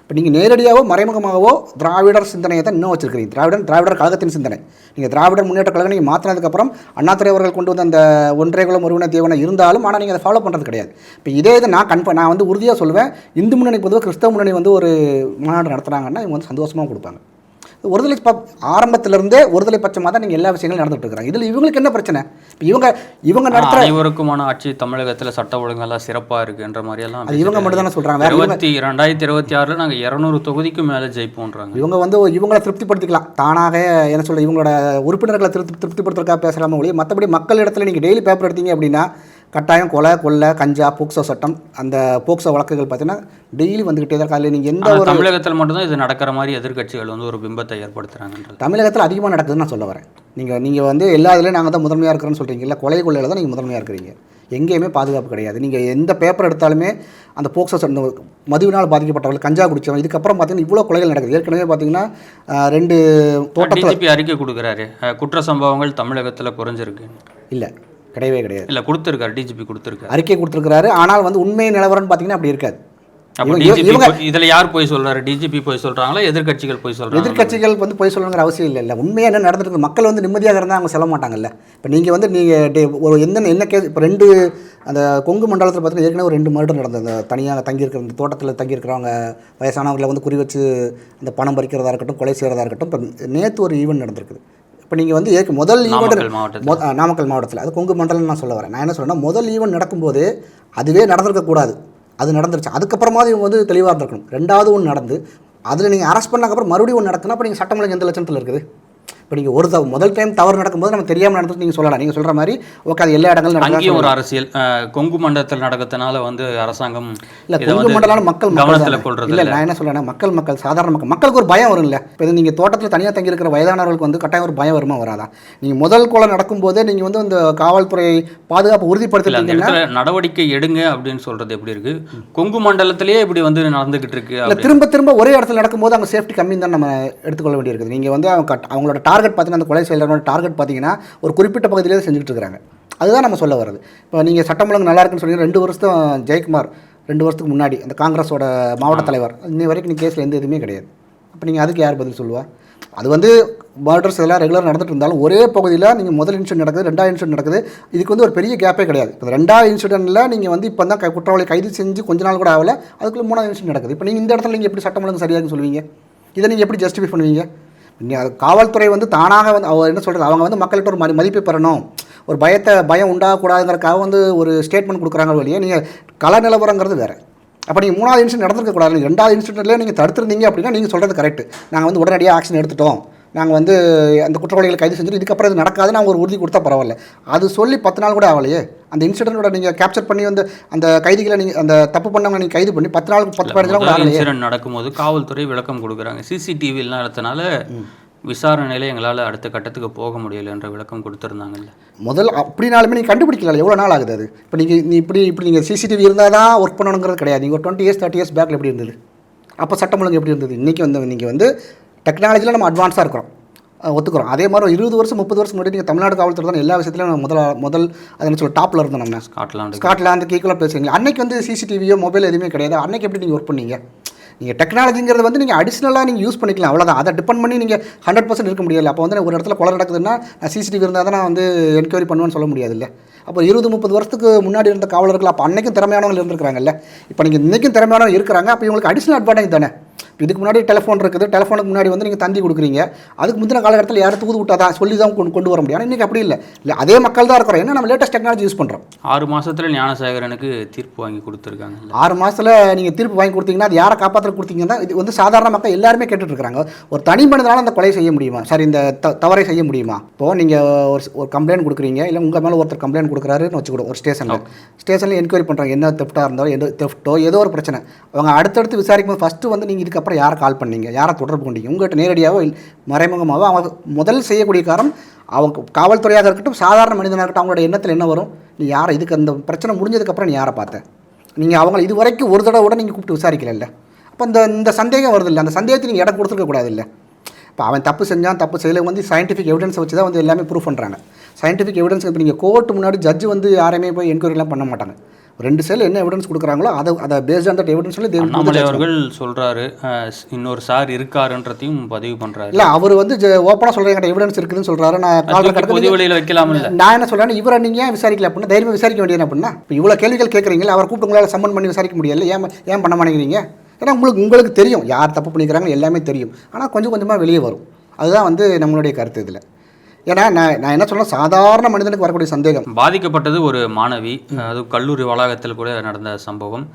இப்போ நீங்கள் நேரடியாகவோ மறைமுகமாகவோ திராவிடர் சிந்தனையை தான் இன்னும் வச்சிருக்கிறீங்க. திராவிடன் திராவிடர் கழகத்தின் சிந்தனை. நீங்கள் திராவிடர் முன்னேற்ற கழகம் நீங்கள் மாற்றினதுக்கப்புறம் அண்ணாத்துறை அவர்கள் கொண்டு வந்த அந்த ஒன்றே குலம் ஒருவன தேவனை இருந்தாலும் ஆனால் நீங்கள் அதை ஃபாலோ பண்ணுறது கிடையாது. இப்போ இதே இதை நான் கன்ஃபார்ம் நான் வந்து உறுதியாக சொல்லுவேன் இந்து முன்னணி பொதுவாக கிறிஸ்தவ முன்னணி வந்து ஒரு மாநாடு நடத்துகிறாங்கன்னா இவங்க வந்து சந்தோஷமாக கொடுப்பாங்க. ஒருதலை ப ஆரம்பத்திலிருந்தே ஒருதலை பட்சமாக தான் நீங்கள் எல்லா விஷயங்களும் நடந்துட்டு இருக்கிறாங்க இதில் இவங்களுக்கு என்ன பிரச்சனை? இப்போ இவங்க இவங்க நடத்துகிற அனைவருக்குமான ஆட்சி தமிழகத்துல சட்ட ஒழுங்கெல்லாம் சிறப்பா இருக்குன்ற மாதிரி எல்லாம் அது இவங்க மட்டும் தானே சொல்கிறாங்க இருபத்தி ரெண்டாயிரத்தி இருபத்தி ஆறுல நாங்க இருநூறு தொகுதிக்கு மேல ஜெயிப்போன்றாங்க. இவங்க வந்து இவங்களை திருப்திப்படுத்திக்கலாம். தானாக என்ன சொல்ல இவங்களோட உறுப்பினர்களை திருப்தி திருப்திப்படுத்துறதுக்காக பேசலாம ஒழிய மற்றபடி மக்கள் இடத்துல நீங்கள் டெய்லி பேப்பர் எடுத்தீங்க அப்படின்னா கட்டாயம் கொலை கொள்ளை கஞ்சா போக்சோ சட்டம் அந்த போக்சோ வழக்குகள் பார்த்தீங்கன்னா டெய்லி வந்துக்கிட்டே தான் காலையில் நீங்கள் எந்த ஒரு தமிழகத்தில் மட்டும்தான் இது நடக்கிற மாதிரி எதிர்க்கட்சிகள் வந்து ஒரு பிம்பத்தை ஏற்படுத்துறாங்கன்றது. தமிழகத்தில் அதிகமாக நடக்குதுன்னு நான் சொல்ல வரேன். நீங்கள் நீங்கள் வந்து எல்லா இதுலையும் நாங்கள் தான் முதன்மையாக இருக்கிறோன்னு சொல்கிறீங்க இல்லை கொலை கொள்ளையில் தான் நீங்கள் முதன்மையாக இருக்கிறீங்க. எங்கேயுமே பாதுகாப்பு கிடையாது. நீங்கள் எந்த பேப்பர் எடுத்தாலுமே அந்த போக்சோ சட்டம் மதுவினால் பாதிக்கப்பட்டவர்கள் கஞ்சா குடிச்சவங்க இதுக்கப்புறம் பார்த்தீங்கன்னா இவ்வளோ கொலைகள் நடக்குது. ஏற்கனவே பார்த்தீங்கன்னா ரெண்டு தோட்டத்தில் அறிக்கை கொடுக்குறாரு. குற்ற சம்பவங்கள் தமிழகத்துல குறைஞ்சிருக்கு. இல்லை. கிடையவே கிடையாது. இல்ல கொடுத்துருக்காரு டிஜிபி கொடுத்துருக்காரு. அறிக்கை கொடுத்துருக்கிறாரு. ஆனால் வந்து உண்மை நிலவரம்னு பார்த்தீங்கன்னா அப்படி இருக்காது. இதுல யார் போய் சொல்றாரு? டிஜிபி போய் சொல்றாங்களா? எதிர்க்கட்சிகள் போய் சொல்றாங்க எதிர்க்கட்சிகள் வந்து போய் சொல்லணுங்கிற அவசியம் இல்லை இல்லை. உண்மையாக என்ன நடந்துருக்கு மக்கள் வந்து நிம்மதியாக இருந்தால் அவங்க சொல்ல மாட்டாங்கல்ல. இப்போ நீங்கள் வந்து நீங்கள் ஒரு எந்த என்ன கேஸ் இப்போ ரெண்டு அந்த கொங்கு மண்டலத்தில் பார்த்தீங்கன்னா ஏற்கனவே ஒரு ரெண்டு மர்டர் நடந்தது. தனியாக தங்கியிருக்கிற இந்த தோட்டத்தில் தங்கியிருக்கிறவங்க வயசானவங்களை வந்து குறி வச்சு அந்த பணம் பறிக்கிறதா இருக்கட்டும் கொலை செய்கிறதா இருக்கட்டும். இப்போ நேற்று ஒரு ஈவெண்ட் நடந்திருக்குது. இப்போ நீங்கள் வந்து ஏற்க முதல் ஈவெண்ட் நாமக்கல் மாவட்டத்தில். அது கொங்கு மண்டலம் நான் சொல்ல வரேன். நான் என்ன சொல்றேன்னா முதல் ஈவெண்ட் நடக்கும்போது அதுவே நடந்திருக்கக்கூடாது அது நடந்துருச்சு. அதுக்கப்புறமாவது இவங்க வந்து தெளிவாக இருந்திருக்கணும். ரெண்டாவது ஒன்று நடந்து அதில் நீங்கள் அரெஸ்ட் பண்ணக்கப்புறம் மறுபடியும் ஒன்று நடக்குன்னா அப்போ நீங்கள் சட்டமொழி எந்த லட்சத்தில் இருக்குது? இப்போ நீங்கள் ஒரு தவ முதல் டைம் தவறு நடக்கும்போது நம்ம தெரியாமல் நடந்துட்டு நீங்கள் சொல்லலாம். நீங்கள் சொல்கிற மாதிரி ஓகே அது எல்லா இடங்களும் அங்கேயும் ஒரு அரசியல் கொங்கு மண்டலத்தில் நடக்கிறதுனால வந்து அரசாங்கம் இல்லை கொங்கு மண்டலம் மக்கள் மக்கள் கவனத்துல. கொள்றது இல்லை. நான் என்ன சொல்றேன்னா மக்கள் மக்கள் சாதாரண மக்கள் மக்களுக்கு ஒரு பயம் வரும் இல்லை இப்போ நீங்கள் தோட்டத்தில் தனியாக தங்கி இருக்கிற வயதானவர்களுக்கு வந்து கட்டாயம் ஒரு பயம் வருமா வராதா? நீங்கள் முதல் கொலை நடக்கும்போதே நீங்கள் வந்து இந்த காவல்துறை பாதுகாப்பு அந்த இடத்துல நடவடிக்கை எடுங்க அப்படின்னு சொல்றது எப்படி இருக்கு? கொங்கு மண்டலத்திலேயே இப்படி வந்து நடந்துகிட்டு இருக்கு இல்லை திரும்ப திரும்ப ஒரே இடத்துல நடக்கும்போது அவங்க சேஃப்டி கம்மி தான் நம்ம எடுத்துக்கொள்ள வேண்டியிருக்குது. நீங்கள் வந்து அவங்க அவங்களோட டார்கெட் பார்த்தீங்கன்னா அந்த கொலை செயலரோட டார்கெட் பார்த்தீங்கன்னா ஒரு குறிப்பிட்ட பகுதியிலே செஞ்சுட்டு இருக்காங்க. அதுதான் நம்ம சொல்ல வர்றது. இப்போ நீங்கள் சட்டம் ஒழுங்கு நல்லா இருக்குன்னு சொல்லி ரெண்டு வருஷம் ஜெயக்குமார் ரெண்டு வருஷத்துக்கு முன்னாடி அந்த காங்கிரஸோட மாவட்ட தலைவர். இன்னை வரைக்கும் நீ கேஸில் எந்த இதுவுமே கிடையாது. அப்போ நீங்கள் அதுக்கு யார் பதில் சொல்லுவா? அது வந்து மர்டர்ஸ் எல்லாம் ரெகுலர் நடந்துட்டு இருந்தாலும் ஒரே பகுதியில் நீங்கள் முதல் இன்சிடென்ட் நடக்குது ரெண்டாவது இன்சிடென்ட் நடக்குது. இதுக்கு வந்து ஒரு பெரிய கேப்பே கிடையாது. இப்போ ரெண்டாவது இன்சிடென்ட்டில் நீங்கள் வந்து இப்போ தான் குற்றவாளி கைது செஞ்சு கொஞ்ச நாள் கூட ஆகல அதுக்குள்ள மூணாவது இன்சிடென்ட் நடக்குது. இப்போ நீங்கள் இந்த இடத்துல நீங்கள் எப்படி சட்டம் ஒழுங்கு சரியாக சொல்லுவீங்க? இதை நீங்கள் எப்படி ஜஸ்டிஃபை பண்ணுவீங்க? காவல்துறை வந்து தானாக வந்து அவர் என்ன சொல்கிறது அவங்க வந்து மக்கள்கிட்ட ஒரு மதி மதிப்பை பெறணும். ஒரு பயத்தை பயம் உண்டாகக்கூடாதுங்கிறக்காக வந்து ஒரு ஸ்டேட்மெண்ட் கொடுக்குறாங்க வழியே நீங்கள் கள நிலவரங்கிறது வேறு. அப்போ நீங்கள் மூணாவது இன்சிடென்ட் நடந்திருக்க கூடாது நீங்கள் ரெண்டாவது இன்சிடென்ட்லேயே நீங்கள் தடுத்துருந்தீங்க அப்படின்னா நீங்கள் சொல்கிறது கரெக்ட் நாங்கள் வந்து உடனடியாக ஆக்ஷன் எடுத்துட்டோம். நாங்கள் வந்து அந்த குற்றவாளிகளை கைது செஞ்சுட்டு இதுக்கப்புறம் இது நடக்காதுன்னு அவங்க ஒரு உறுதி கொடுத்தா பரவாயில்ல. அது சொல்லி பத்து நாள் கூட ஆகலையே. அந்த இன்சிடென்ட்டோட நீங்கள் கேப்சர் பண்ணி வந்து அந்த கைதிகளை நீங்கள் அந்த தப்பு பண்ணவங்க நீங்கள் கைது பண்ணி பத்து நாளுக்கு பத்து பதினஞ்சு நாள் இன்சிடென்ட் நடக்கும்போது காவல்துறை விளக்கம் கொடுக்குறாங்க. சிசிடிவி இல்லாததுனால விசாரணையில எங்களால அடுத்த கட்டத்துக்கு போக முடியல என்ற விளக்கம் கொடுத்துருந்தாங்கல்ல. முதல் அப்படினாலுமே நீங்கள் கண்டுபிடிக்கல எவ்வளோ நாள் ஆகுது அது? இப்போ நீங்கள் நீ இப்படி இப்படி நீங்கள் சிசிடிவி இருந்தால் தான் ஒர்க் பண்ணணுங்கிறது கிடையாது. நீங்கள் ஒரு டுவெண்ட்டி இயர்ஸ் தேர்ட்டி இயர்ஸ் பேக்கில் எப்படி இருந்தது? அப்போ சட்டம் ஒழுங்கு எப்படி இருந்தது? இன்றைக்கி வந்து நீங்கள் வந்து டெக்னாலஜியில் நம்ம அட்வான்ஸாக இருக்கிறோம். ஒத்துக்கிறோம். அதே மாதிரி இருபது வருஷம் முப்பது வருஷம் முன்னாடி நீங்கள் தமிழ்நாடு காவல்துறை தான் எல்லா விஷயத்துலையும் நம்ம முதல் முதல் அது சொல்ல டாப்பில் இருந்தோம் நம்ம. ஸ்காட்லாந்து ஸ்காட்லாந்து கீக்குலாம் பேசுறீங்க அன்னைக்கு வந்து சிசிடிவியோ மொபைல் எதுவுமே கிடையாது. அன்னைக்கு எப்படி நீங்கள் ஒர்க் பண்ணீங்க? நீங்கள் டெக்னாலஜிங்கிறது வந்து நீங்கள் அடிஷ்னலாக நீங்கள் யூஸ் பண்ணிக்கலாம். அவ்வளோதான் அதை டிபெண்ட் பண்ணி நீங்கள் ஹண்ட்ரட் பர்சன்ட் இருக்க முடியல அப்போ வந்து ஒரு இடத்துல கொலை நடக்குதுன்னா நான் சிசிடிவி இருந்தால் தான் நான் வந்து என்கொயரி பண்ணுவேன்னு சொல்ல முடியாது இல்லை அப்போ இருபது முப்பது வருஷத்துக்கு முன்னாடி இருந்த காவலர்கள் அப்போ அன்னைக்கும் திறமையானவங்க இருந்திருக்காங்கல்ல இப்போ நீங்கள் இன்றைக்கும் திறமையானவங்க இருக்கிறாங்க. அப்போ இவங்களுக்கு அடிஷ்னல் அட்வான்டேஜ் தானே? இதுக்கு முன்னாடி டெலிஃபோன் இருக்குது. டெலிஃபோனுக்கு முன்னாடி வந்து நீங்கள் தந்தி கொடுக்குறீங்க. அதுக்கு முந்தின காலகட்டத்தில் யாரும் தூது விட்டா தான் சொல்லி தான் கொண்டு கொண்டு வர முடியும். ஆனால் இன்றைக்கி அப்படி இல்லை. இல்லை அதே மக்கள் தான் இருக்கிறோம். ஏன்னா நம்ம லேட்டஸ்ட் டெக்னாலஜி யூஸ் பண்ணுறோம் ஆறு மாசத்துல ஞானசேகரனுக்கு தீர்ப்பு வாங்கி கொடுத்துருக்காங்க. ஆறு மாதத்தில் நீங்கள் தீர்ப்பு வாங்கி கொடுத்தீங்கன்னா அது யாரை காப்பாற்ற கொடுத்தீங்கன்னா இது வந்து சாதாரண மக்கள் எல்லாருமே கேட்டுட்டு இருக்காங்க. ஒரு தனி மனிதனால அந்த கொலை செய்ய முடியுமா? சார் இந்த த தவறை செய்ய முடியுமா? இப்போது நீங்கள் ஒரு ஒரு கம்ப்ளைண்ட் கொடுக்குறீங்க. இல்லை உங்கள் மேலே ஒருத்தர் கம்ப்ளைண்ட் கொடுக்குறாருன்னு வச்சுக்கூட ஒரு ஸ்டேஷனில் ஸ்டேஷனில் என்கொயரி பண்ணுறாங்க என்ன தெஃப்ட்டாக இருந்தாலும் எந்த தெஃப்ட்டோ ஏதோ ஒரு பிரச்சனை. அவங்க அடுத்தடுத்து விசாரிக்கும் போது ஃபஸ்ட்டு வந்து நீங்கள் அப்புறம் யாரை கால் பண்ணீங்க? யாரை தொடர்பு கொண்டீங்க? உங்கள்கிட்ட நேரடியாகவோ மறைமுகமாகவோ அவங்க முதல் செய்யக்கூடிய காரணம் அவங்க காவல்துறையாக இருக்கட்டும் சாதாரண மனிதனாக இருக்கட்டும் அவங்களோட எண்ணத்தில் என்ன வரும்? நீ யாரை இதுக்கு அந்த பிரச்சனை முடிஞ்சதுக்கப்புறம் நீ யாரை பார்த்தேன் நீங்கள் அவங்கள இது வரைக்கும் ஒரு தடவை கூட நீங்கள் கூப்பிட்டு விசாரிக்கல அப்போ இந்த இந்த சந்தேகம் வருது இல்லை. அந்த சந்தேகத்தை நீங்கள் இடம் கொடுத்துருக்கக்கூடாது இல்லை. இப்போ அவன் தப்பு செஞ்சான் தப்பு செய்யல வந்து சயின்டிஃபிக் எவிடன்ஸை வச்சு தான் வந்து எல்லாமே ப்ரூவ் பண்ணுறாங்க சயின்டிஃபிக் எவிடன்ஸ் இப்போ நீங்கள் கோர்ட்டு முன்னாடி ஜட்ஜ் வந்து யாரையுமே போய் என்கொயரிலாம் பண்ண மாட்டாங்க. ரெண்டு சைடில் என்ன எவிடன்ஸ் கொடுக்குறாங்களோ அதை அதை பேஸ்ட் ஆன் தட் எவிடன்ஸ் சொல்லி they will do the Annamalai. அவர்கள் சொல்றாரு அஹ், இன்னொரு சார் இருக்காருன்றதையும் பதிவு பண்றாரு. இல்லை அவர் வந்து ஓப்பனாக சொல்கிறேன் எவிடன்ஸ் இருக்குதுன்னு சொல்கிறாரு நான் பொது வழியில வைக்கலாம்ல. நான் என்ன சொல்கிறேன் இவரை நீங்கள் ஏன் விசாரிக்கல அப்படின்னா தைரியமாக விசாரிக்க வேண்டியது அப்படின்னா இப்போ இவ்வளோ கேள்விகள் கேட்குறீங்களா அவர் கூப்பிட்டு உங்களால் சம்மன் பண்ணி விசாரிக்க முடியல ஏன் ஏன் பண்ண மாட்டேங்கிறீங்க? ஏன்னா உங்களுக்கு உங்களுக்கு தெரியும் யார் தப்பு பண்ணிக்கிறாங்க எல்லாமே தெரியும். ஆனால் கொஞ்சம் கொஞ்சமாக வெளியே வரும். அதுதான் வந்து நம்மளுடைய கருத்து இதில். ஏன்னா நான் நான் என்ன சொல்றேன் சாதாரண மனிதனுக்கு வரக்கூடிய சந்தேகம். பாதிக்கப்பட்டது ஒரு மாணவி அது கல்லூரி வளாகத்தில் கூட நடந்த சம்பவம்.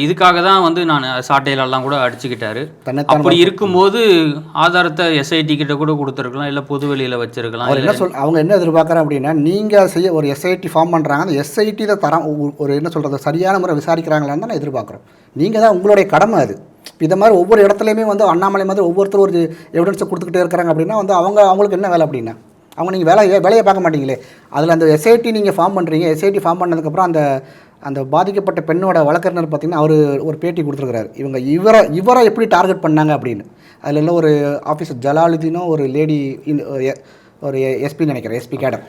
இதுக்காக தான் வந்து நான் சாட்டையிலெல்லாம் கூட அடிச்சுக்கிட்டாரு. அப்படி இருக்கும்போது ஆதாரத்தை எஸ்ஐடி கிட்ட கூட கொடுத்துருக்கலாம் இல்லை பொது வெளியில வச்சிருக்கலாம் என்ன சொல் அவங்க என்ன எதிர்பார்க்குறேன் அப்படின்னா நீங்கள் செய்ய ஒரு எஸ்ஐடி ஃபார்ம் பண்ணுறாங்க அந்த எஸ்ஐடி தான் தரம் ஒரு- என்ன சொல்கிறது சரியான முறை விசாரிக்கிறாங்களான்னு தான் நான் எதிர்பார்க்குறோம். நீங்கள் தான் உங்களுடைய கடமை அது. இப்ப இந்த மாதிரி ஒவ்வொரு இடத்துலையுமே வந்து அண்ணாமலை மாதிரி ஒவ்வொருத்தரும் ஒரு எவிடன்ஸை கொடுத்துக்கிட்டே இருக்கிறாங்க அப்படின்னா வந்து அவங்க அவங்களுக்கு என்ன வேலை அப்படின்னா? அவங்க நீங்கள் வேலையை வேலையை பார்க்க மாட்டீங்களே. அதில் அந்த எஸ்ஐடி நீங்கள் ஃபார்ம் பண்ணுறீங்க எஸ்ஐடி ஃபார்ம் பண்ணதுக்கப்புறம் அந்த அந்த பாதிக்கப்பட்ட பெண்ணோட வழக்கறிஞர் பார்த்தீங்கன்னா அவர் ஒரு பேட்டி கொடுத்துருக்காரு இவங்க இவரை இவரை எப்படி டார்கெட் பண்ணாங்க அப்படின்னு. அதில் எல்லாம் ஒரு ஆஃபீஸர் ஜலாலுதீனும் ஒரு லேடி ஒரு எஸ்பி நினைக்கிறேன் எஸ்பி கேடர்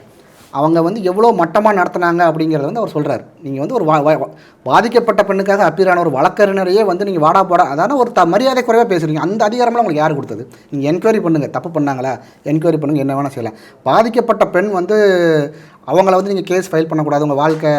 அவங்க வந்து எவ்வளோ மட்டமாக நடத்துனாங்க அப்படிங்கிறத வந்து அவர் சொல்கிறார் நீங்கள் வந்து ஒரு வா- பாதிக்கப்பட்ட பெண்ணுக்காக அப்பீரான ஒரு வழக்கறிஞரையே வந்து நீங்கள் வாடா போடா அதான ஒரு த மரியாதை குறைவாக பேசுகிறீங்க அந்த அதிகாரம்லாம் உங்களுக்கு யார் கொடுத்தது? நீங்கள் என்கொயரி பண்ணுங்கள் தப்பு பண்ணாங்களா? என்கொயரி பண்ணுங்கள் என்ன வேணால் செய்யலாம். பாதிக்கப்பட்ட பெண் வந்து அவங்கள வந்து நீங்கள் கேஸ் ஃபைல் பண்ணக்கூடாது உங்கள் வாழ்க்கை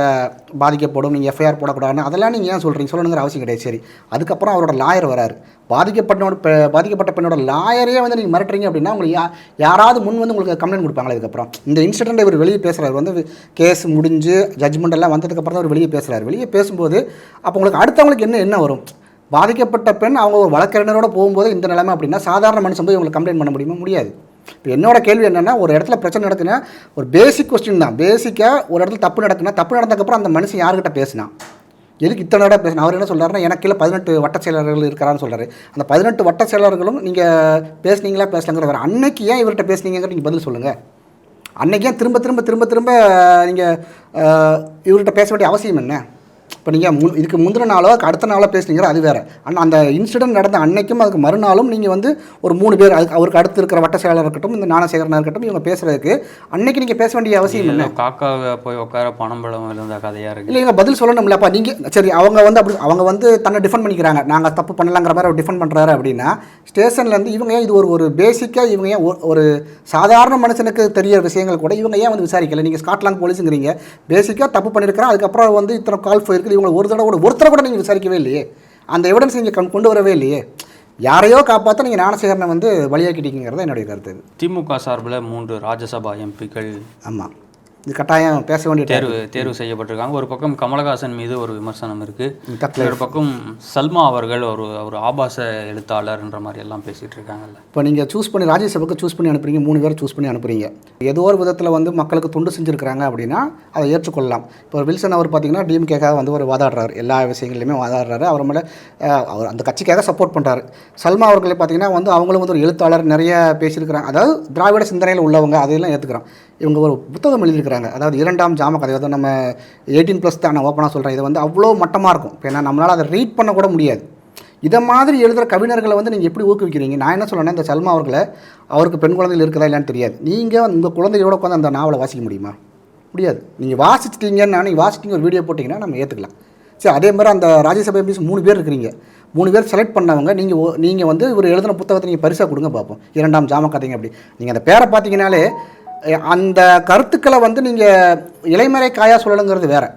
பாதிக்கப்படும் நீங்கள் எஃப்ஐஆர் போடக்கூடாதுன்னு அதெல்லாம் நீங்கள் ஏன் சொல்கிறீங்க சொல்லணுங்கிற அவசியம் கிடையாது. சரி அதுக்கப்புறம் அவரோட லாயர் வராரு. பாதிக்கப்பட்டனோட பாதிக்கப்பட்ட பெண்ணோட லாயரே வந்து நீங்கள் மிரட்டுறீங்க அப்படின்னா உங்களுக்கு யா யாராவது முன் வந்து உங்களுக்கு கம்ப்ளைண்ட் கொடுப்பாங்களா அதுக்கப்புறம் இந்த இன்சிடென்ட் இவர் வெளியே பேசுகிறார் வந்து கேஸ் முடிஞ்சு ஜட்மெண்ட் எல்லாம் வந்ததுக்கப்புறம் தான் அவர் வெளியே பேசுகிறார் வெளியே பேசும்போது அப்போ உங்களுக்கு அடுத்தவங்களுக்கு என்ன என்ன வரும்? பாதிக்கப்பட்ட பெண் அவங்க ஒரு வழக்கறிஞரோட போகும்போது இந்த நிலைமை அப்படின்னா சாதாரண மனுஷன் போய் உங்களுக்கு கம்ப்ளைண்ட் பண்ண முடியுமா? முடியாது. இப்போ என்னோட கேள்வி என்னென்னா ஒரு இடத்துல பிரச்சனை நடக்குன்னா ஒரு பேசிக் கொஸ்டின் தான். பேசிக்காக ஒரு இடத்துல தப்பு நடக்குன்னா தப்பு நடந்ததுக்கப்புறம் அந்த மனுஷன் யார்கிட்ட பேசினா? எதுக்கு இத்தனை இடம் பேசினா? அவர் என்ன சொல்கிறாருன்னா எனக்கு கீழே பதினெட்டு வட்ட செயலர்கள் இருக்கிறான்னு சொல்கிறார் அந்த பதினெட்டு வட்ட செயலர்களும் நீங்கள் பேசுனீங்களா பேசலங்கிற அன்னைக்கு ஏன் இவர்கிட்ட பேசுனீங்கிற நீங்கள் பதில் சொல்லுங்கள் அன்றைக்கே ஏன் திரும்ப திரும்ப திரும்ப திரும்ப நீங்கள் இவர்கிட்ட பேச வேண்டிய அவசியம் என்ன? இப்போ நீங்கள் முன் இதுக்கு முந்தின நாளோ அடுத்த நாளோ பேசுனீங்க அது வேறு. ஆனால் அந்த இன்சிடென்ட் நடந்த அன்னைக்கும் அதுக்கு மறுநாளும் நீங்கள் வந்து ஒரு மூணு பேர் அதுக்கு அவருக்கு அடுத்து இருக்கிற வட்ட செயலாளர் இருக்கட்டும் இந்த ஞானசேகரனாக இருக்கட்டும் இவங்க பேசுறதுக்கு அன்னைக்கு நீங்கள் பேச வேண்டிய அவசியம் ஏதோ காக்காவை போய் உட்கார பணம் பழம் இருந்த கதையா இருக்கு. இல்லைங்க பதில் சொல்லணும்லப்பா நீங்கள் சரி அவங்க வந்து அப்படி அவங்க வந்து தன்னை டிஃபெண்ட் பண்ணிக்கிறாங்க. நாங்கள் தப்பு பண்ணலாங்கிற மாதிரி அவர் டிஃபெண்ட் பண்ணுறாரு அப்படின்னா ஸ்டேஷன்லேருந்து இவங்க ஏன் இது ஒரு ஒரு பேசிக்காக இவங்க ஏன் ஒரு- சாதாரண மனுஷனுக்கு தெரியற விஷயங்கள் கூட இவங்க ஏன் வந்து விசாரிக்கல? நீங்கள் ஸ்காட்லாந்து போலீஸுங்கிறீங்க. பேசிக்காக தப்பு பண்ணியிருக்கிறோம் அதுக்கப்புறம் வந்து இத்தனை கால் போயிருக்கு இவங்க ஒரு தடவை கூட ஒருத்தரை கூட நீங்கள் விசாரிக்கவே இல்லையே. அந்த எவிடன்ஸ் நீங்கள் கொண்டு வரவே இல்லையே. யாரையோ காப்பாற்ற நீங்கள் ஞானசேகரனை வந்து பலியாக்கிட்டீங்கிறது என்னுடைய கருத்து திமுக சார்பில் மூன்று ராஜ்யசபா எம்பிக்கள் ஆமாம் இது கட்டாயம் பேச வேண்டிய தேர்வு தேர்வு செய்யப்பட்டிருக்காங்க. ஒரு பக்கம் கமலஹாசன் மீது ஒரு விமர்சனம் இருக்கு. தப்பு ஒரு பக்கம் சல்மா அவர்கள் ஒரு ஒரு ஆபாச எழுத்தாளர்ன்ற மாதிரி எல்லாம் பேசிட்டு இருக்காங்கல்ல. இப்போ நீங்கள் சூஸ் பண்ணி ராஜ்யசபாக்கு சூஸ் பண்ணி அனுப்புறீங்க. மூணு பேர் சூஸ் பண்ணி அனுப்புறீங்க. ஏதோ ஒரு விதத்தில் வந்து மக்களுக்கு துண்டு செஞ்சுருக்கிறாங்க அப்படின்னா அதை ஏற்றுக்கொள்ளலாம். இப்போ வில்சன் அவர் பார்த்தீங்கன்னா டிஎம்கேக்காக வந்து ஒரு வாதாடுறாரு. எல்லா விஷயங்கள்லையுமே வாதாடுறாரு. அவர் மேலே அவர் அந்த கட்சிக்காக சப்போர்ட் பண்ணுறாரு சல்மா அவர்களை பார்த்தீங்கன்னா வந்து அவங்களும் வந்து ஒரு எழுத்தாளர் நிறைய பேசியிருக்கிறாங்க. அதாவது திராவிட சிந்தனையில் உள்ளவங்க அதையெல்லாம் ஏற்றுக்கிறோம் இவங்க ஒரு புத்தகம் எழுதியிருக்கிறாங்க. அதாவது இரண்டாம் ஜாம கதை அதாவது நம்ம எயிட்டீன் ப்ளஸ் தான் நான் ஓப்பனாக சொல்கிறேன் இது வந்து அவ்வளோ மட்டமாக இருக்கும். இப்போ ஏன்னா நம்மளால் அதை ரீட் பண்ண கூட முடியாது. இதை மாதிரி எழுதுகிற கவிஞர்களை வந்து நீங்கள் எப்படி ஊக்குவிக்கிறீங்க? நான் என்ன சொல்கிறேன்னா இந்த சல்மா அவர்களை அவருக்கு பெண் குழந்தைகள் இருக்குதா இல்லைன்னு தெரியாது. நீங்கள் உங்கள் குழந்தையோட உட்காந்து அந்த நாவலை வாசிக்க முடியுமா? முடியாது. நீங்கள் வாசிச்சிட்டீங்கன்னா நீங்கள் வாசிட்டீங்க ஒரு வீடியோ போட்டிங்கன்னா நம்ம ஏற்றுக்கலாம் சரி அதே மாதிரி அந்த ராஜ்யசபா எம்பிஸ் மூணு பேர் இருக்கிறீங்க. மூணு பேர் செலக்ட் பண்ணவங்க நீங்கள் நீங்கள் வந்து இவர் எழுதின புத்தகத்தை நீங்கள் பரிசாக கொடுங்க பார்ப்போம் இரண்டாம் ஜாம கதைங்க அப்படி. நீங்கள் அந்த பேரை பார்த்தீங்கனாலே அந்த கருத்துக்களை வந்து நீங்கள் இளைமறை காயாக சொல்லணுங்கிறது வேறு.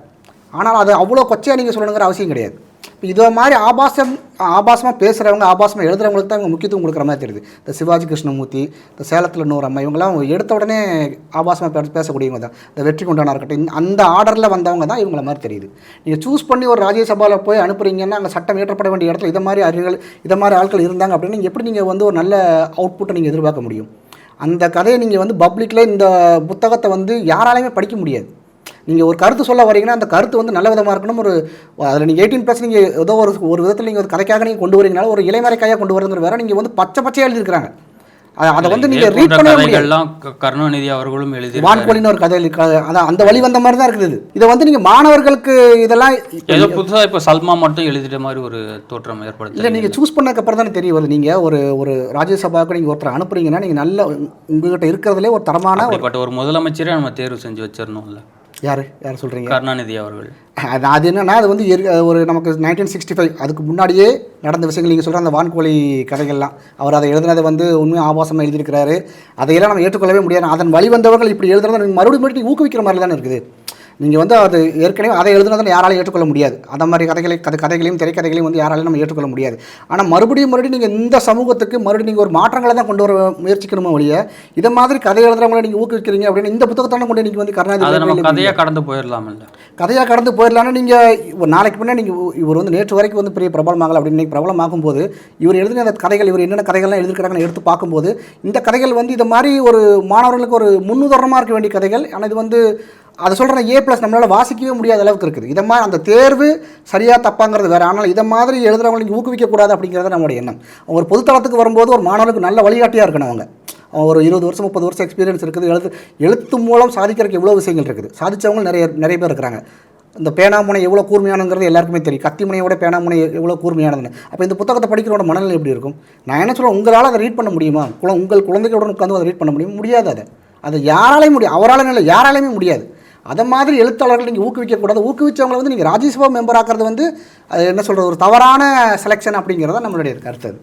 ஆனால் அது அவ்வளோ கொச்சையாக நீங்கள் சொல்லணுங்கிற அவசியம் கிடையாது. இப்போ இது மாதிரி ஆபாசம் ஆபாசமாக பேசுகிறவங்க ஆபாசமாக எழுதுறவங்களுக்கு தான் இவங்க முக்கியத்துவம் கொடுக்குற மாதிரி தெரியுது. இந்த சிவாஜி கிருஷ்ணமூர்த்தி இந்த சேலத்தில் இன்னொரு அம்மா இவங்கெல்லாம் எடுத்த உடனே ஆபாசமாக பேச பேசக்கூடியவங்க தான். இந்த வெற்றி கொண்டானா இருக்கட்டும் இந்த- அந்த ஆர்டரில் வந்தவங்க தான் இவங்கள மாதிரி தெரியுது. நீங்கள் சூஸ் பண்ணி ஒரு ராஜ்யசபாவில் போய் அனுப்புறீங்கன்னா அங்கே சட்டம் இயற்றப்பட வேண்டிய இடத்துல இதை மாதிரி அறிஞர்கள் இதை மாதிரி ஆட்கள் இருந்தாங்க அப்படின்னு எப்படி நீங்கள் வந்து ஒரு நல்ல அவுட்புட்டை நீங்கள் எதிர்பார்க்க முடியும்? அந்த கதையை நீங்கள் வந்து பப்ளிக்கில் இந்த புத்தகத்தை வந்து யாராலையுமே படிக்க முடியாது. நீங்கள் ஒரு கருத்து சொல்ல வரீங்கன்னா அந்த கருத்து வந்து நல்ல விதமாக இருக்கணும். ஒரு அதில் நீங்கள் எயிட்டீன் ப்ளஸ் நீங்கள் ஏதோ ஒரு ஒரு விதத்தில் நீங்கள் ஒரு கதைக்காக நீங்கள் கொண்டு வரீங்கனால ஒரு இளைமறைக்காயாக கொண்டு வரதுங்கிற வேற. நீங்கள் வந்து பச்சை பச்சையாக எழுதியிருக்கிறாங்க. அதை வந்து நீங்கள் இதே ரீட் கதைகள்லாம் க- கருணாநிதி அவர்களும் எழுதி வான்கோழின்னு ஒரு கதை இருக்கு. அதான் அந்த வழி வந்த மாதிரி தான் இருக்குது இது. வந்து நீங்கள் மாணவர்களுக்கு இதெல்லாம் ஏதோ புதுசா இப்ப சல்மா மட்டும் எழுதிட்ட மாதிரி ஒரு தோற்றம் ஏற்படுத்த இல்லை நீங்கள் சூஸ் பண்ணதுக்கு அப்புறம் தானே தெரிய வருது நீங்கள் ஒரு ஒரு ராஜ்யசபாவுக்கு நீங்கள் ஒருத்தர் அனுப்புறீங்கன்னா நீங்கள் நல்ல உங்ககிட்ட இருக்கிறதுலே ஒரு தரமான ஒரு முதலமைச்சரே நம்ம தேர்வு செஞ்சு வச்சிடணும்ல யார்? யார் சொல்கிறீங்க கருணாநிதி அவர்கள். அது அது என்னன்னா அது வந்து ஒரு நமக்கு நைன்டீன் சிக்ஸ்டி ஃபைவ் அதுக்கு முன்னாடியே நடந்த விஷயங்கள் நீங்கள் சொல்கிற அந்த வான்கோழி கதைகள்லாம். அவர் அதை எழுதுனதை வந்து உண்மையாக ஆபாசமாக எழுதியிருக்கிறாரு. அதையெல்லாம் நம்ம ஏற்றுக்கொள்ளவே முடியாது. அதன் வழி வந்தவர்கள் இப்படி எழுதுறதை மறுபடியும் மறுபடியும் ஊக்குவிக்கிற மாதிரி தானே இருக்குது. நீங்கள் வந்து அது ஏற்கனவே அதை எழுதுனதை யாராலையும் ஏற்றுக்கொள்ள முடியாது. அந்த மாதிரி கதைகளை கதை கதைகளையும் திரைக்கதைகளையும் வந்து யாராலையும் நம்ம ஏற்றுக்கொள்ள முடியாது. ஆனால் மறுபடியும் மறுபடியும் நீங்கள் இந்த சமூகத்துக்கு மறுபடியும் நீங்கள் ஒரு மாற்றங்களை தான் கொண்டு வர முயற்சிக்கணுமோ ஒழிய இதை மாதிரி கதை எழுதுறவங்களை நீங்கள் ஊக்குவிக்கிறீங்க அப்படின்னு இந்த புத்தகத்தான கொண்டு நீங்கள் வந்து கருணாநிதி கதையா கடந்து போயிடலாம்ல. கதையாக கடந்து போயிடலான்னு நீங்கள் நாளைக்கு பின்னாடி நீங்கள் இவர் வந்து நேற்று வரைக்கும் வந்து பெரிய பிரபலமாகல அப்படின்னு இன்னைக்கு பிரபலமாகும் போது இவர் எழுதின அந்த கதைகள் இவர் என்னென்ன கதைகள்லாம் எழுதிருக்கிறாங்கன்னு எடுத்து பார்க்கும்போது இந்த கதைகள் வந்து இது மாதிரி ஒரு மாணவர்களுக்கு ஒரு முன்னுதாரணமாக இருக்க வேண்டிய கதைகள் ஆனால் இது வந்து அதை சொல்கிற ஏ ப்ளஸ் நம்மளால் வாசிக்கவே முடியாத அளவுக்கு இருக்குது. இதை மாதிரி அந்த தேர்வு சரியாக தப்பாங்கிறது வேறு. ஆனால் இதை மாதிரி எழுதுகிறவங்களுக்கு ஊக்குவிக்கக்கூடாது அப்படிங்கிறது நம்மளுடைய எண்ணம். அவங்க ஒரு பொதுத்தளத்துக்கு வரும்போது ஒரு மாணவருக்கு நல்ல வழிகாட்டியாக இருக்கணும் அவங்க. ஒரு இருபது வருஷம் முப்பது வருஷம் எக்ஸ்பீரியன்ஸ் இருக்குது. எழுத்து எழுத்து மூலம் சாதிக்கிறதுக்கு எவ்வளோ விஷயங்கள் இருக்குது. சாதித்தவங்க நிறைய நிறைய பேர் இருக்கிறாங்க. இந்த பேனாமுனை எவ்வளோ கூர்மையானங்கிறது எல்லாருக்குமே தெரியும். கத்தி முனையோட பேனாமுனை எவ்வளோ கூர்மையானதுன்னு. அப்போ இந்த புத்தகத்தை படிக்கிறோட மனநிலை எப்படி இருக்கும்? நான் என்ன சொல்கிறேன் உங்களால் அதை ரீட் பண்ண முடியுமா? குழ உங்கள் குழந்தைகளுடன் உட்காந்து அதை ரீட் பண்ண முடியும்? முடியாது அதை. அதை யாராலையும் முடியும் அவரால் இல்லை யாராலையுமே முடியாது. அதை மாதிரி எழுத்தாளர்கள் நீங்கள் ஊக்குவிக்கக்கூடாது ஊக்குவிச்சவங்களை வந்து நீங்கள் ராஜ்யசபா மெம்பர் ஆக்கிறது வந்து அது என்ன சொல்கிறது ஒரு தவறான செலெக்ஷன் அப்படிங்கிறத நம்மளுடைய கருத்து அது.